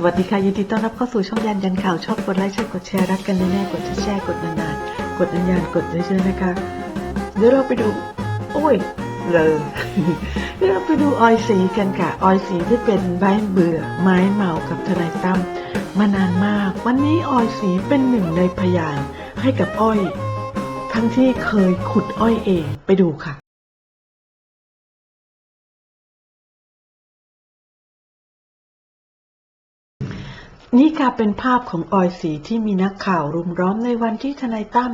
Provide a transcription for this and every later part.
สวัสดีค่ะ ยินดีต้อนรับเข้าสู่ช่องยันยันข่าว ชอบกดไลค์ชอบกดแชร์รักกันแน่ๆกดแชร์กดนานๆกดอัญญานกดเยอะๆนะคะ เดี๋ยวเราไปดู โอ้ยเลยเดี๋ยวเราไปดูออยสีกันค่ะ ออยสีที่เป็นใบเบื่อไม้เมากับทนายตั้มมานานมาก วันนี้ออยสีเป็นหนึ่งในพยานให้กับอ้อย ทั้งที่เคยขุดอ้อยเองไปดูค่ะ นี่ค่ะเป็นภาพของออยสีที่มีนักข่าวรุมร้อมในวันที่ทนายตั้ม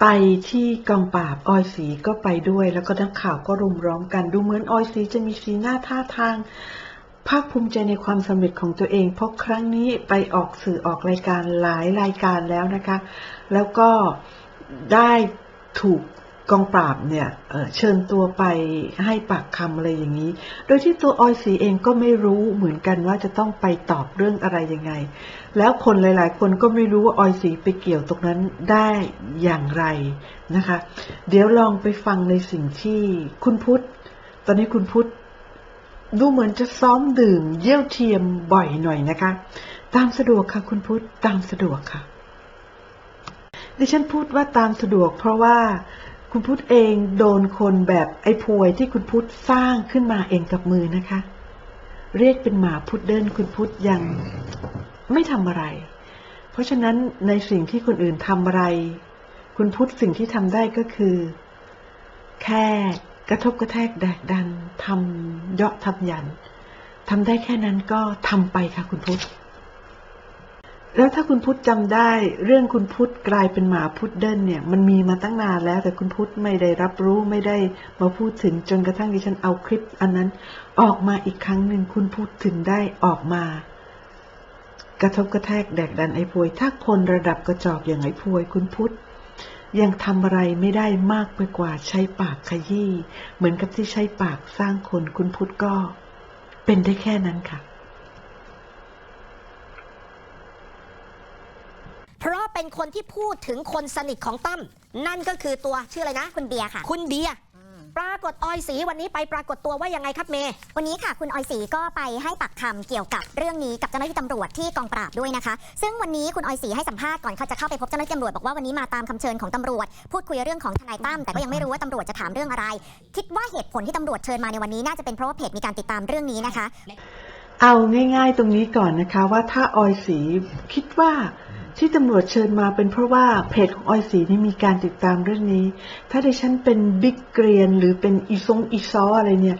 ไปที่กองปราบออยสีก็ไปด้วย แล้วก็นักข่าวก็รุมร้อมกันดูเหมือนออยสีจะมีสีหน้าท่าทาง ภาคภูมิใจในความสำเร็จของตัวเอง เพราะครั้งนี้ไปออกสื่อออกรายการหลายรายการแล้วนะคะ แล้วก็ได้ถูก กองปราบเนี่ยเเชิญตัวไปให้ปากคำอะไรอย่างนี้ โดยที่ตัวออยสีเองก็ไม่รู้เหมือนกันว่าจะต้องไปตอบเรื่องอะไรยังไง แล้วคนหลาย ๆ คนก็ไม่รู้ว่าออยสีไปเกี่ยวตรงนั้นได้อย่างไรนะคะ เดี๋ยวลองไปฟังในสิ่งที่คุณพุทธ ตอนนี้คุณพุทธดูเหมือนจะซ้อมดื่มเยี่ยวเทียมบ่อยหน่อยนะคะ ตามสะดวกค่ะคุณพุทธตามสะดวกค่ะ ดิฉันพูดว่าตามสะดวกเพราะว่า คุณพุทธเองโดนคนแบบไอ้พวยที่คุณพุทธสร้างขึ้นมาเองกับมือนะคะ เรียกเป็นหมาพุดเดิ้ลคุณพุทธยังไม่ทำอะไร เพราะฉะนั้นในสิ่งที่คนอื่นทำอะไร คุณพุทธสิ่งที่ทำได้ก็คือ แค่กระทบกระแทกแดกดันทำเยาะทำยันทำได้แค่นั้นก็ทำไปค่ะคุณพุทธ แล้วถ้าคุณพุทธจำได้ เรื่องคุณพุทธกลายเป็นหมาพุดเดิ้ลเนี่ย มันมีมาตั้งนานแล้ว แต่คุณพุทธไม่ได้รับรู้ไม่ได้มาพูดถึงจนกระทั่งดิฉันเอาคลิป อันนั้นออกมาอีกครั้งหนึ่งคุณพุทธถึงได้ออกมา กระทบกระแทกแดกดันไอ้พวย ถ้าคนระดับกระจอกอย่างไอ้พวย คุณพุทธยังทำอะไรไม่ได้มากไปกว่าใช้ปากขยี้เหมือนกับที่ใช้ปากสร้างคนคุณพุทธก็ เป็นได้แค่นั้นค่ะ เพราะเป็นคนที่พูดถึงคนสนิทของตั้มนั่นก็คือตัวชื่ออะไรนะ คุณเบียร์ค่ะ คุณเบียร์ปรากฏออยสีวันนี้ไปปรากฏตัวว่ายังไงครับเมย์วันนี้ค่ะ คุณออยศรีก็ไปให้ปากคำเกี่ยวกับเรื่องนี้กับเจ้าหน้าที่ตำรวจที่กองปราบด้วยนะคะ ซึ่งวันนี้คุณออยศรีให้สัมภาษณ์ก่อนเขาจะเข้าไปพบเจ้าหน้าที่ตำรวจบอกว่าวันนี้มาตามคำเชิญของตำรวจ พูดคุยเรื่องของทนายตั้มแต่ก็ยังไม่รู้ว่าตำรวจจะถามเรื่องอะไร คิดว่าเหตุผลที่ตำรวจเชิญมาในวันนี้น่าจะเป็นเพราะว่าเพจมีการติดตามเรื่องนี้นะคะ เอาง่าย ๆ ตรงนี้ก่อนนะคะว่าถ้าออยสีคิดว่า ที่ตำรวจเชิญมาเป็นเพราะว่าเพจของออยสีนี่มีการติดตามเรื่องนี้ ถ้าดิฉันเป็นบิ๊กเกรียนหรือเป็นอีซงอีซออะไรเนี่ย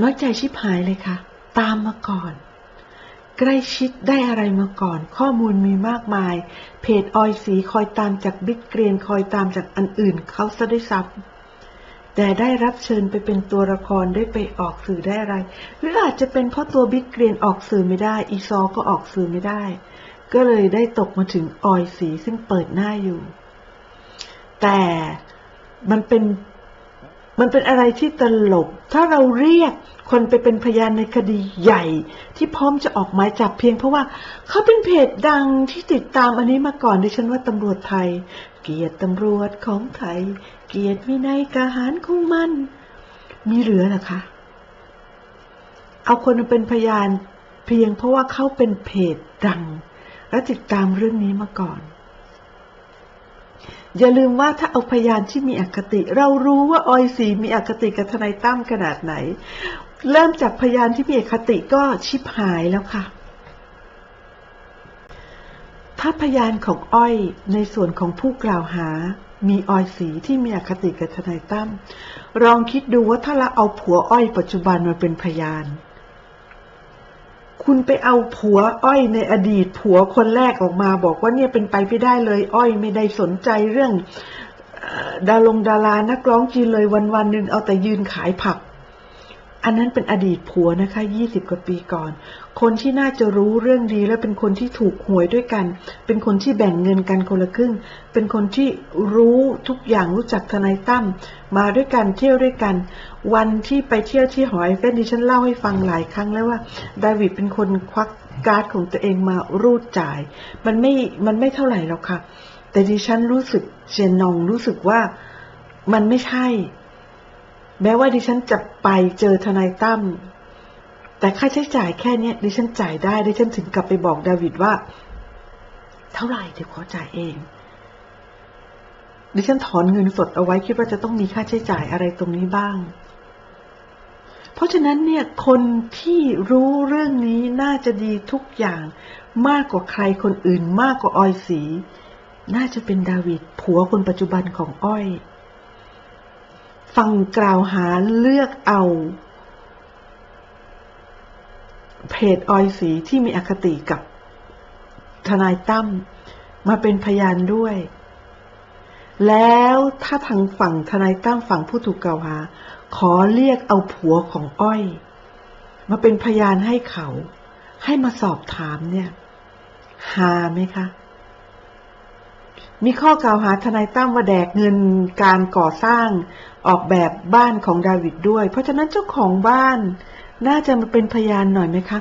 น้อยใจชิบหายเลยค่ะ ตามมาก่อน ใกล้ชิดได้อะไรมาก่อน ข้อมูลมีมากมาย เพจออยสีคอยตามจากบิ๊กเกรียนคอยตามจากอันอื่นเขาซะด้วยซ้ำแต่ได้รับเชิญไปเป็นตัวละครได้ไปออกสื่อได้อะไร หรืออาจจะเป็นเพราะตัวบิ๊กเกรียนออกสื่อไม่ได้ อีซอก็ออกสื่อไม่ได้ ก็เลยได้ตกมาถึงออยสีซึ่งเปิดหน้าอยู่ แต่มันเป็นมันเป็นอะไรที่ตลก ถ้าเราเรียกคนไปเป็นพยานในคดีใหญ่ ที่พร้อมจะออกหมายจับเพียงเพราะว่า เขาเป็นเพจดังที่ติดตามอันนี้มาก่อนดิฉันว่าตำรวจไทย เกียรติตำรวจของไทย เกียรติวินัยกาหารของมัน มีเหลือหรอคะ เอาคนมาเป็นพยานเพียงเพราะว่าเขาเป็นเพจดัง และติดตามเรื่องนี้มาก่อน อย่าลืมว่าถ้าเอาพยานที่มีอคติ เรารู้ว่าออยสีมีอคติกับทนายตั้มขนาดไหน เริ่มจากพยานที่มีอคติก็ชิบหายแล้วค่ะ ถ้าพยานของอ้อยในส่วนของผู้กล่าวหามีออยสีที่มีอคติกับทนายตั้มลองคิดดูว่าถ้าเราเอาผัวอ้อยปัจจุบันมาเป็นพยาน คุณไปเอาผัวอ้อยในอดีต ผัวคนแรกออกมาบอกว่าเนี่ยเป็นไปไม่ได้เลย อ้อยไม่ได้สนใจเรื่องดารงดารานักร้องจีนเลยวันวันหนึ่งเอาแต่ยืนขายผัก อันนั้นเป็นอดีตผัวนะคะยี่สิบกว่าปีก่อน คนที่น่าจะรู้เรื่องดีและเป็นคนที่ถูกหวยด้วยกัน เป็นคนที่แบ่งเงินกันคนละครึ่ง เป็นคนที่รู้ทุกอย่างรู้จักทนายตั้ม มาด้วยกันเที่ยวด้วยกัน วันที่ไปเที่ยวที่หอไอเฟลดิฉันเล่าให้ฟังหลายครั้งแล้วว่า ดาวิดเป็นคนควักการ์ดของตัวเองมารูดจ่าย มันไม่ มันไม่เท่าไหร่หรอกค่ะ แต่ดิฉันรู้สึกเจนนองรู้สึกว่ามันไม่ใช่ แม้ว่าดิฉันจะไปเจอทนายตั้มแต่ค่าใช้จ่ายแค่นี้ดิฉันจ่ายได้ดิฉันถึงกลับไปบอกดาวิดว่า เท่าไหร่เดี๋ยวขอจ่ายเอง ดิฉันถอนเงินสดเอาไว้คิดว่าจะต้องมีค่าใช้จ่ายอะไรตรงนี้บ้าง เพราะฉะนั้นเนี่ยคนที่รู้เรื่องนี้น่าจะดีทุกอย่างมากกว่าใครคนอื่นมากกว่าออยสี น่าจะเป็นดาวิดผัวคนปัจจุบันของอ้อย ฟังกล่าวหาเลือกเอา เพจออยสีที่มีอคติกับทนายตั้มมาเป็นพยานด้วย แล้วถ้าทางฝั่งทนายตั้มฝั่งผู้ถูกกล่าวหา ขอเรียกเอาผัวของอ้อย มาเป็นพยานให้เขา ให้มาสอบถามเนี่ย หาไหมคะ มีข้อกล่าวหาทนายตั้มว่าแดกเงินการก่อสร้างออกแบบบ้านของดาวิดด้วย เพราะฉะนั้นเจ้าของบ้านน่าจะมาเป็นพยานหน่อยไหมคะ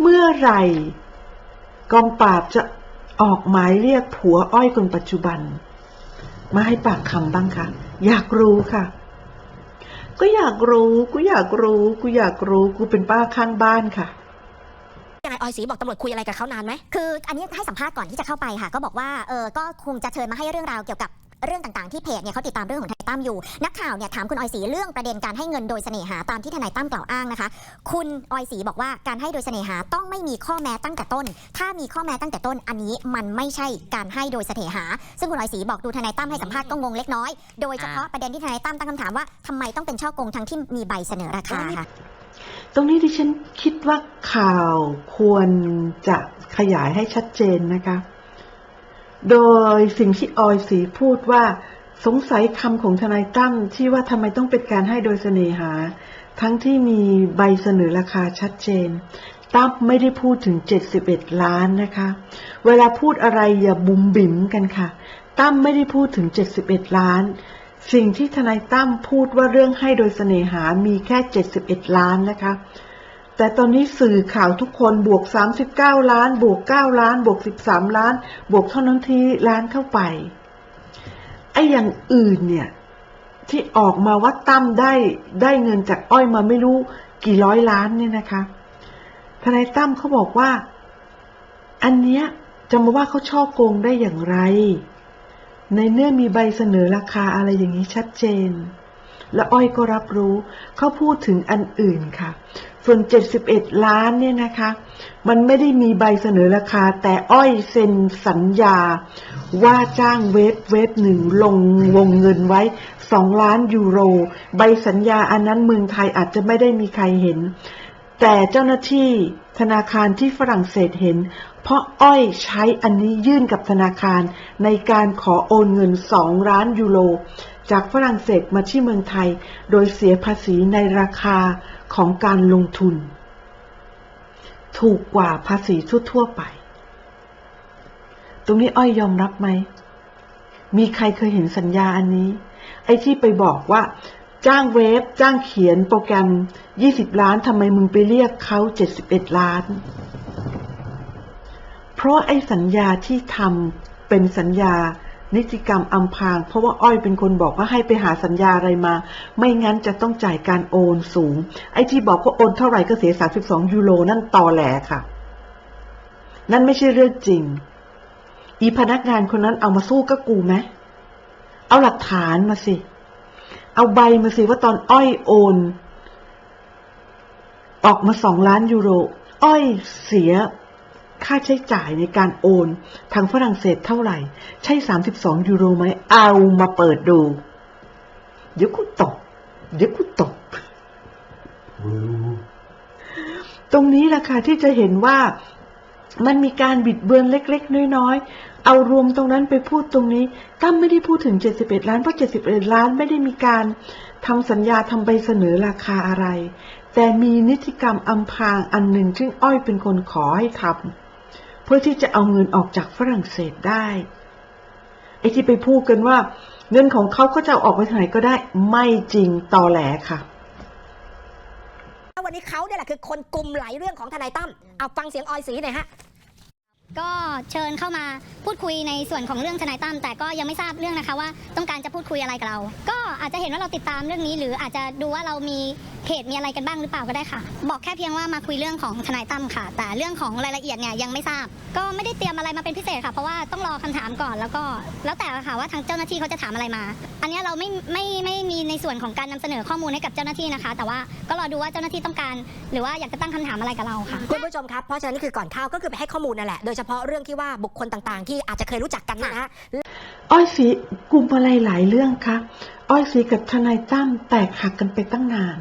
เมื่อไหร่กองปราบจะออกหมายเรียกผัวอ้อยคนปัจจุบัน มาให้ปากคำบ้างคะอยากรู้ค่ะ ก็อยากรู้ กูอยากรู้ กูอยากรู้ กูเป็นป้าข้างบ้านค่ะ ยังไงออยสีบอกตำรวจคุยอะไรกับเขานานไหม คืออันนี้ให้สัมภาษณ์ก่อนที่จะเข้าไปค่ะ ก็บอกว่าเออก็คงจะเชิญมาให้เรื่องราวเกี่ยวกับ เรื่องต่างๆที่เพจเนี่ยเขาติดตามเรื่องของทนายตั้มอยู่ นักข่าวเนี่ยถามคุณออยศรีเรื่องประเด็นการให้เงินโดยเสน่หาตามที่ทนายตั้มกล่าวอ้างนะคะ คุณออยศรีบอกว่าการให้โดยเสน่หาต้องไม่มีข้อแม้ตั้งแต่ต้น ถ้ามีข้อแม้ตั้งแต่ต้น อันนี้มันไม่ใช่การให้โดยเสน่หา ซึ่งคุณออยศรีบอกดูทนายตั้มให้สัมภาษณ์ก็งงเล็กน้อย โดยเฉพาะประเด็นที่ทนายตั้มตั้งคำถามว่าทำไมต้องเป็นช่อโกงทั้งที่มีใบเสนอราคาค่ะตรงนี้ดิฉันคิดว่าข่าวควรจะขยายให้ชัดเจนนะคะ โดยสิ่งที่ออยสีพูดว่าสงสัยคำของทนายตั้มที่ว่าทำไมต้องเป็นการให้โดยเสน่หา ทั้งที่มีใบเสนอราคาชัดเจน ตั้มไม่ได้พูดถึง 71 ล้านนะคะ เวลาพูดอะไรอย่าบุมบิ่มกันค่ะ ตั้มไม่ได้พูดถึง 71 ล้าน สิ่งที่ทนายตั้มพูดว่าเรื่องให้โดยเสน่หามีแค่ 71 ล้านนะคะ แต่ตอนนี้สื่อข่าวทุกคนบวก 39 ล้าน บวก 9 ล้าน บวก 13 ล้าน บวกเท่านั้นทีล้านเข้าไป ไอ้อย่างอื่นเนี่ย ที่ออกมาว่าตั้มได้ได้เงินจากอ้อยมาไม่รู้กี่ร้อยล้านเนี่ยนะคะ ทนายตั้มเขาบอกว่า อันเนี้ยจะมาว่าเขาช่อโกงได้อย่างไร ในเมื่อมีใบเสนอราคาอะไรอย่างนี้ชัดเจน และอ้อยก็รับรู้ เขาพูดถึงอันอื่นค่ะ ส่วน 71 ล้านเนี่ยนะคะ มันไม่ได้มีใบเสนอราคา แต่อ้อยเซ็นสัญญา ว่าจ้างเว็บเว็บหนึ่งลงวงเงินไว้ 2 ล้านยูโร ใบสัญญาอันนั้นเมืองไทยอาจจะไม่ได้มีใครเห็น แต่เจ้าหน้าที่ธนาคารที่ฝรั่งเศสเห็น เพราะอ้อยใช้อันนี้ยื่นกับธนาคารในการขอโอนเงิน2ล้านยูโร จากฝรั่งเศสมาที่เมืองไทย โดยเสียภาษีในราคาของการลงทุน ถูกกว่าภาษีทั่วๆไป ตรงนี้อ้อยยอมรับไหม มีใครเคยเห็นสัญญาอันนี้ ไอ้ที่ไปบอกว่า จ้างเว็บจ้างเขียนโปรแกรม 20 ล้านทำไมมึงไปเรียกเขา 71 ล้าน เพราะไอ้สัญญาที่ทำเป็นสัญญานิติกรรมอำพราง เพราะว่าอ้อยเป็นคนบอกว่าให้ไปหาสัญญาอะไรมา ไม่งั้นจะต้องจ่ายการโอนสูง ไอ้ที่บอกว่าโอนเท่าไหร่ก็เสีย 32 ยูโรนั่นตอแหลค่ะ นั่นไม่ใช่เรื่องจริง อีพนักงานคนนั้นเอามาสู้กับกูไหมเอาหลักฐานมาสิ เอาใบมาสิว่าตอนอ้อยโอน ออกมาสองล้านยูโร อ้อยเสียค่าใช้จ่ายในการโอน ทางฝรั่งเศสเท่าไหร่ ใช่32ยูโรไหม เอามาเปิดดู เดี๋ยวกูตบเดี๋ยวกูตบตรงนี้แหละค่ะที่จะเห็นว่า มันมีการบิดเบือนเล็ก ๆ น้อยๆ เอารวมตรงนั้นไปพูดตรงนี้ ตั้มไม่ได้พูดถึง 71 ล้าน เพราะ 71 ล้านไม่ได้มีการทำสัญญาทำใบเสนอราคาอะไร แต่มีนิติกรรมอำพรางอันหนึ่งซึ่งอ้อยเป็นคนขอให้ทำเพื่อที่จะเอาเงินออกจากฝรั่งเศสได้ ไอ้ที่ไปพูดกันว่า เงินของเขาก็จะเอาออกไปทางไหนก็ได้ไม่จริงตอแหลค่ะวันนี้เขาเนี่ยแหละคือคนกลุ่มไหลเรื่องของทนายตั้ม เอาฟังเสียงออยสีหน่อยฮะ ก็เชิญเข้ามาพูดคุยในส่วนของเรื่องทนายตั้มแต่ก็ยังไม่ทราบเรื่องนะคะว่าต้องการจะพูดคุยอะไรกับเรา ก็อาจจะเห็นว่าเราติดตามเรื่องนี้ หรืออาจจะดูว่าเรามีเพจมีอะไรกันบ้างหรือเปล่าก็ได้ค่ะ บอกแค่เพียงว่ามาคุยเรื่องของทนายตั้มค่ะ แต่เรื่องของรายละเอียดเนี่ยยังไม่ทราบ ก็ไม่ได้เตรียมอะไรมาเป็นพิเศษค่ะเพราะว่าต้องรอคำถามก่อนแล้วก็ แล้วแต่ค่ะว่าทางเจ้าหน้าที่เขาจะถามอะไรมา อันเนี้ยเราไม่ไม่ไม่มีในส่วนของการนำเสนอข้อมูลให้กับเจ้าหน้าที่นะคะ แต่ว่าก็รอดูว่าเจ้าหน้าที่ต้องการ หรือว่าอยากจะตั้งคำถามอะไรกับเราค่ะ คุณผู้ชมครับ เพราะฉะนั้นคือก่อนเข้าก็คือไปให้ข้อมูลนั่นแหละ โดยเฉพาะเรื่องที่ว่าบุคคลต่างๆ ที่อาจจะเคยรู้จักกันนะฮะอ้อยสีกลุ่มอะไรหลายเรื่องคะอ้อยสีกับทนายตั้มแตกหักกันไปตั้งนาน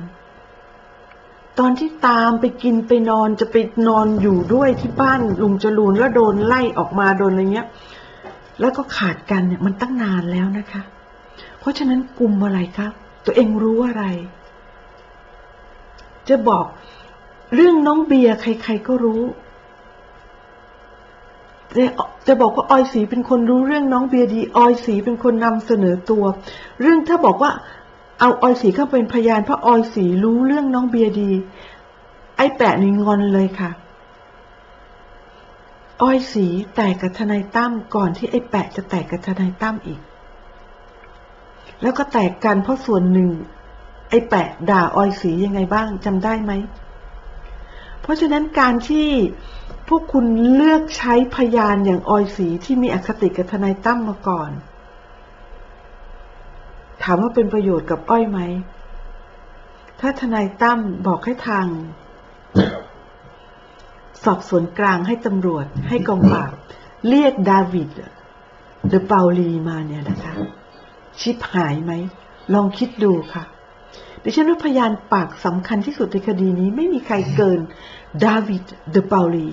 ตอนที่ตามไปกินไปนอนจะไปนอนอยู่ด้วยที่บ้านลุงจรูนแล้วโดนไล่ออกมาโดนอะไรเงี้ย แล้วก็ขาดกันเนี่ยมันตั้งนานแล้วนะคะ เพราะฉะนั้นกลุ่มอะไรครับตัวเองรู้อะไร จะบอกเรื่องน้องเบียร์ใคร ๆก็รู้ จะจะบอกว่าออยสีเป็นคนรู้เรื่องน้องเบียดีออยสีเป็นคนนำเสนอตัว เรื่องถ้าบอกว่าเอาออยสีเข้าเป็นพยานเพราะออยสีรู้เรื่องน้องเบียดี ไอ้แปะนี่งอนเลยค่ะออยสีแตกกับทนายตั้มก่อนที่ไอ้แปะจะแตกกับทนายตั้มอีก แล้วก็แตกกันเพราะส่วนหนึ่ง ไอ้แปะด่าออยสียังไงบ้างจำได้ไหม เพราะฉะนั้นการที่พวกคุณเลือกใช้พยานอย่างออยสีที่มีอคติกับทนายตั้มมาก่อน ถามว่าเป็นประโยชน์กับอ้อยไหม ถ้าทนายตั้มบอกให้ทาง สอบสวนกลางให้ตำรวจ ให้กองปราบเรียกดาวิดเดอเปาลีมาเนี่ยนะคะ ชิปหายไหม ลองคิดดูค่ะ ดิฉันว่าพยานปากสำคัญที่สุดในคดีนี้ไม่มีใครเกินดาวิดเดอเปาลี